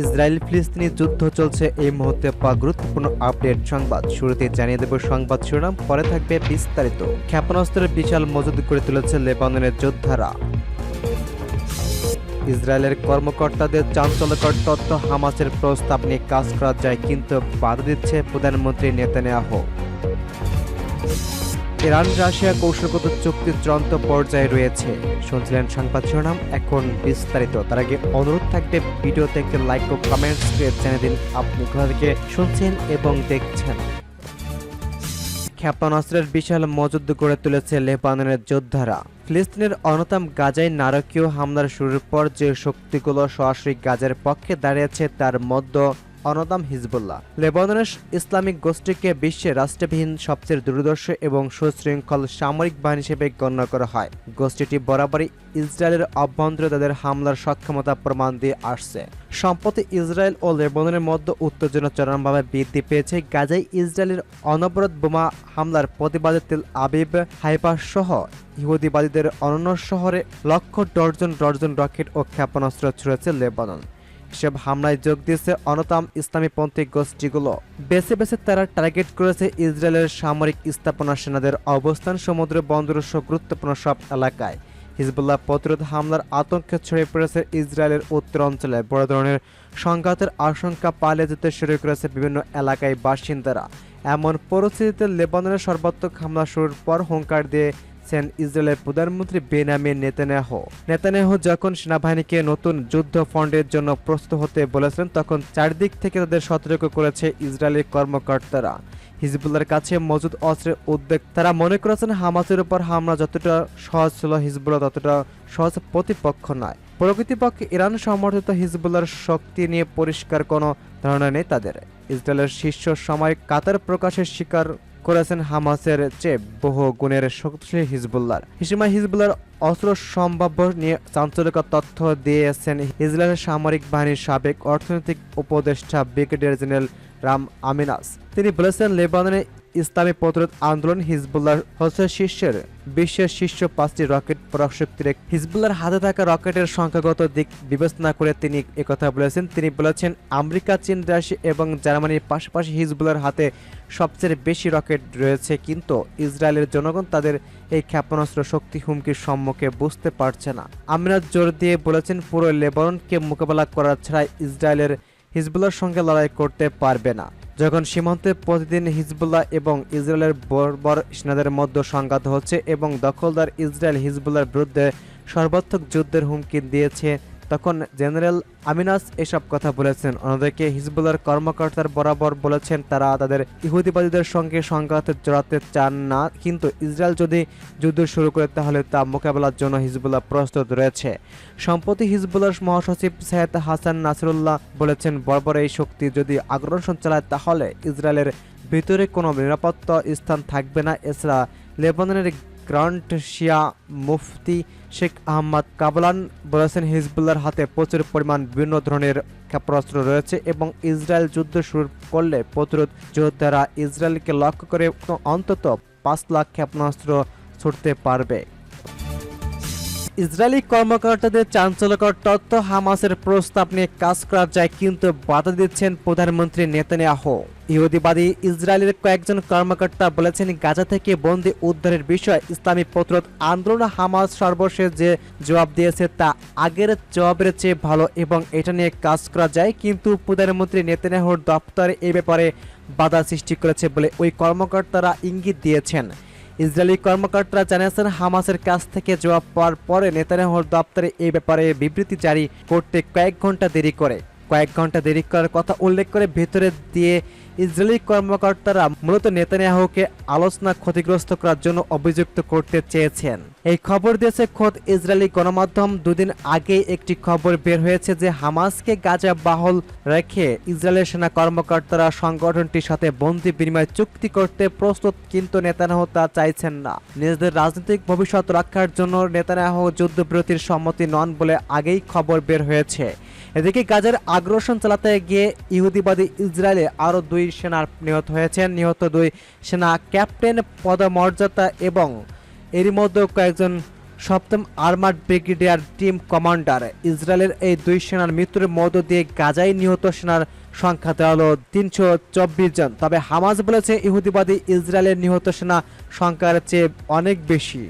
Israel ফিলিস্তিনি যুদ্ধ চলছে। এই মুহূর্তে পাওয়া গুরুত্বপূর্ণ আপডেট সংবাদ। শুরুতে জানিয়ে দেব সংবাদ শিরোনাম, পরে থাকবে বিস্তারিত। ক্ষেপণাস্ত্রের বিশাল মজুদ করে তুলেছে লেবাননের যোদ্ধারা। ইসরায়েলের কর্মকর্তাদের চাঞ্চল্যকর তথ্য হামাসের প্রস্তাব নিয়ে কাজ করা যায় কিন্তু বাধা দিচ্ছে প্রধানমন্ত্রী নেতানিয়াহু। ইরান, রাশিয়া কৌশলগত চুক্তি চূড়ান্ত পর্যায়ে রয়েছে। শুনছিলেন সংবাদ শিরোনাম, এখন বিস্তারিত। তার আগে অনুরোধ থাকবে ভিডিওতে একটি লাইক ও কমেন্টস জানিয়ে দিন আপনি কোথা শুনছেন এবং দেখছেন। ক্ষেপণাস্ত্রের বিশাল মজুদ গড়ে তুলেছে লেবাননের যোদ্ধারা। ফিলিস্তিনের অন্যতম গাজায় নারকীয় হামলার শুরুর পর যে শক্তিগুলো সরাসরি গাজার পক্ষে দাঁড়িয়েছে, তার মধ্যে অন্যতম হিজবুল্লাহ। লেবাননের ইসলামিক গোষ্ঠীকে বিশ্বের রাষ্ট্রবিহীন সবচেয়ে দুর্দর্শ এবং সুশৃঙ্খল সামরিক বাহিনী হিসেবে গণ্য করা হয়। গোষ্ঠীটি বরাবরই ইসরায়েলের অভ্যন্তরে তাদের হামলার সক্ষমতা প্রমাণ দিয়ে আসছে। সম্প্রতি ইসরায়েল ও লেবাননের মধ্যে উত্তেজনা চরমভাবে বৃদ্ধি পেয়েছে গাজায় ইসরায়েলের অনবরত বোমা হামলার প্রতিবাদে তেল আবিব হাইপা সহ ইহুদিবাদীদের অনন্য শহরে লক্ষ ডর্জন ডর্জন রকেট ও ক্ষেপণাস্ত্র ছুড়েছে লেবানন। এসব হামলায় যোগ দিয়েছে অনতাম ইসলামীপন্থী গোষ্ঠীগুলো। বেছে বেছে তারা টার্গেট করেছে ইসরায়েলের সামরিক স্থাপনা সেনাদের অবস্থান সমুদ্র বন্দর সহ গুরুত্বপূর্ণ সব এলাকায়। হিজবুল্লাহ প্রতিরোধ হামলার আতঙ্কে ছড়িয়ে পড়েছে ইসরায়েলের উত্তর অঞ্চলে। বড় ধরনের সংঘাতের আশঙ্কা পালিয়ে যেতে শুরু করেছে বিভিন্ন এলাকায় বাসিন্দারা। এমন পরিস্থিতিতে লেবাননের সর্বাত্মক হামলা শুরুর পর হুঙ্কার দিয়ে দিয়েছেন ইসরায়েলের প্রধানমন্ত্রী বেনামিন নেতানিয়াহ। নেতানিয়াহ যখন সেনাবাহিনীকে নতুন যুদ্ধ ফন্ডের জন্য প্রস্তুত হতে বলেছেন তখন চারদিক থেকে তাদের সতর্ক করেছে ইসরায়েলি কর্মকর্তারা। হিজবুল্লার কাছে মজুদ অস্ত্রের উদ্বেগ, তারা মনে করেছেন হামাসের উপর হামলা যতটা সহজ ছিল, হিজবুল্লাহ ততটা সহজ প্রতিপক্ষ নয়। প্রকৃতিপক্ষে ইরান সমর্থিত হিজবুল্লার শক্তি নিয়ে পরিষ্কার কোনো ধারণা নেই তাদের। ইসরায়েলের শীর্ষ সময় কাতার প্রকাশের শিকার করেছেন হামাসের চেয়ে বহু গুণের শক্তিশালী হিজবুল্লার হিসিমা হিজবুল্লার অস্ত্র সম্ভাব্য নিয়ে চাঞ্চল্যকর তথ্য দিয়েছেন ইসরায়েলের সামরিক বাহিনীর সাবেক অর্থনৈতিক উপদেষ্টা ব্রিগেডিয়ার জেনারেল রাম আমিনাস। তিনি বলেছেন, লেবাননে ইসলামী প্রতিরোধ আন্দোলন হিজবুল্লাহ হচ্ছে শীর্ষের বিশ্বের শীর্ষ পাঁচটি রকেট পরাশক্তির এক হিজবুল্লার হাতে থাকা রকেটের সংখ্যাগত দিক বিবেচনা করে তিনি একথা বলেছেন। তিনি বলেছেন, আমেরিকা, চীন, রাশিয়া এবং জার্মানির পাশাপাশি হিজবুল্লার হাতে সবচেয়ে বেশি রকেট রয়েছে, কিন্তু ইসরায়েলের জনগণ তাদের এই ক্ষেপণাস্ত্র শক্তি হুমকির সম্মুখে বুঝতে পারছে না। আমিরাত জোর দিয়ে বলেছেন, পুরো লেবাননকে মোকাবেলা করা ছাড়া ইসরায়েলের হিজবুল্লার সঙ্গে লড়াই করতে পারবে না। যখন সীমান্তে প্রতিদিন হিজবুল্লাহ এবং ইসরায়েলের বর্বর সেনাদের মধ্যে সংঘাত হচ্ছে এবং দখলদার ইসরায়েল হিজবুল্লার বিরুদ্ধে সর্বাত্মক যুদ্ধের হুমকি দিয়েছে তখন জেনারেল আমিনাস এসব কথা বলেছেন। অন্যদিকে হিজবুল্লার কর্মকর্তার বরাবর বলেছেন, তারা তাদের ইহুদিবাদীদের সঙ্গে সংঘাতে জড়াতে চান না, কিন্তু ইসরায়েল যদি যুদ্ধ শুরু করে, তাহলে তা মোকাবেলার জন্য হিজবুল্লাহ প্রস্তুত রয়েছে। সম্প্রতি হিজবুল্লার মহাসচিব সৈয়দ হাসান নাসিরুল্লাহ বলেছেন, বর্বর এই শক্তি যদি আগ্রাসন চালায়, তাহলে ইসরায়েলের ভিতরে কোনো নিরাপত্তা স্থান থাকবে না। এছাড়া লেবাননের গ্রান্ট শিয়া মুফতি শেখ আহমদ কাবলান বলেছেন হিজবুল্লার হাতে প্রচুর পরিমাণ বিভিন্ন ধরনের ক্ষেপণাস্ত্র রয়েছে এবং ইসরায়েল যুদ্ধ শুরু করলে প্রতিরোধ যোদ্ধারা ইসরায়েলকে লক্ষ্য করে অন্তত পাঁচ লাখ ক্ষেপণাস্ত্র ছুটতে পারবে। ইসরায়েলি কর্মকর্তাদের চাঞ্চল্যকর তথ্য হামাসের প্রস্তাব নিয়ে কাজ করা যায় কিন্তু বাধা দিচ্ছেন প্রধানমন্ত্রী নেতানিয়াহু। ইহুদিবাদী ইসরায়েলের কয়েকজন কর্মকর্তা বলেছেন গাজা থেকে বন্দি উদ্ধারের বিষয়ে ইসলামী প্রতিরোধ আন্দোলন হামাস সর্বশেষ যে জবাব দিয়েছে তা আগের জবাবের চেয়ে ভালো এবং এটা নিয়ে কাজ করা যায়, কিন্তু প্রধানমন্ত্রী নেতানিয়াহুর দপ্তরে এ ব্যাপারে বাধা সৃষ্টি করেছে বলে ওই কর্মকর্তারা ইঙ্গিত দিয়েছেন। ইসরায়েলি কর্মকর্তারা জানিয়েছেন হামাসের কাছ থেকে জবাব পাওয়ার পরে নেতানিয়াহুর দপ্তরে এই ব্যাপারে বিবৃতি জারি করতে কয়েক ঘণ্টা দেরি করে। কয়েক ঘণ্টা দেরি করার কথা উল্লেখ করে ভেতরে দিয়ে ইসরায়েলি কর্মকর্তারা মূলত নেতানিয়াহুকে আলোচনা ক্ষতিগ্রস্ত করার জন্য অভিযুক্ত করতে চেয়েছেন। এই খবর দিয়েছে খোদ ইসরায়েলি গণমাধ্যম। দুদিন আগে একটি খবর বের হয়েছে যে হামাসকে গাজা বাহল রেখে ইসরায়েলের সেনা কর্মকর্তারা সংগঠনটির সাথে বন্দি বিনিময় চুক্তি করতে প্রস্তুত, কিন্তু নেতানিয়াহু তা চাইছেন না। নিজেদের রাজনৈতিক ভবিষ্যৎ রক্ষার জন্য নেতানিয়াহু যুদ্ধবিরতির সম্মতি নন বলে আগেই খবর বের হয়েছে। এদিকে গাজার আগ্রাসন চালাতে গিয়ে ইহুদিবাদী ইসরায়েলে আরও দুই সেনা নিহত হয়েছেন। নিহত দুই সেনা ক্যাপ্টেন, পদমর্যাদা এবং এরই মধ্যে কয়েকজন সপ্তম আর্মার্ড ব্রিগেডিয়ার টিম কমান্ডার। ইসরায়েলের এই দুই সেনার মৃত্যুর মধ্য দিয়ে গাজায় নিহত সেনার সংখ্যা দাঁড়াল তিনশো চব্বিশ জন। তবে হামাজ বলেছে, ইহুদিবাদী ইসরায়েলের নিহত সেনা সংখ্যার চেয়ে অনেক বেশি।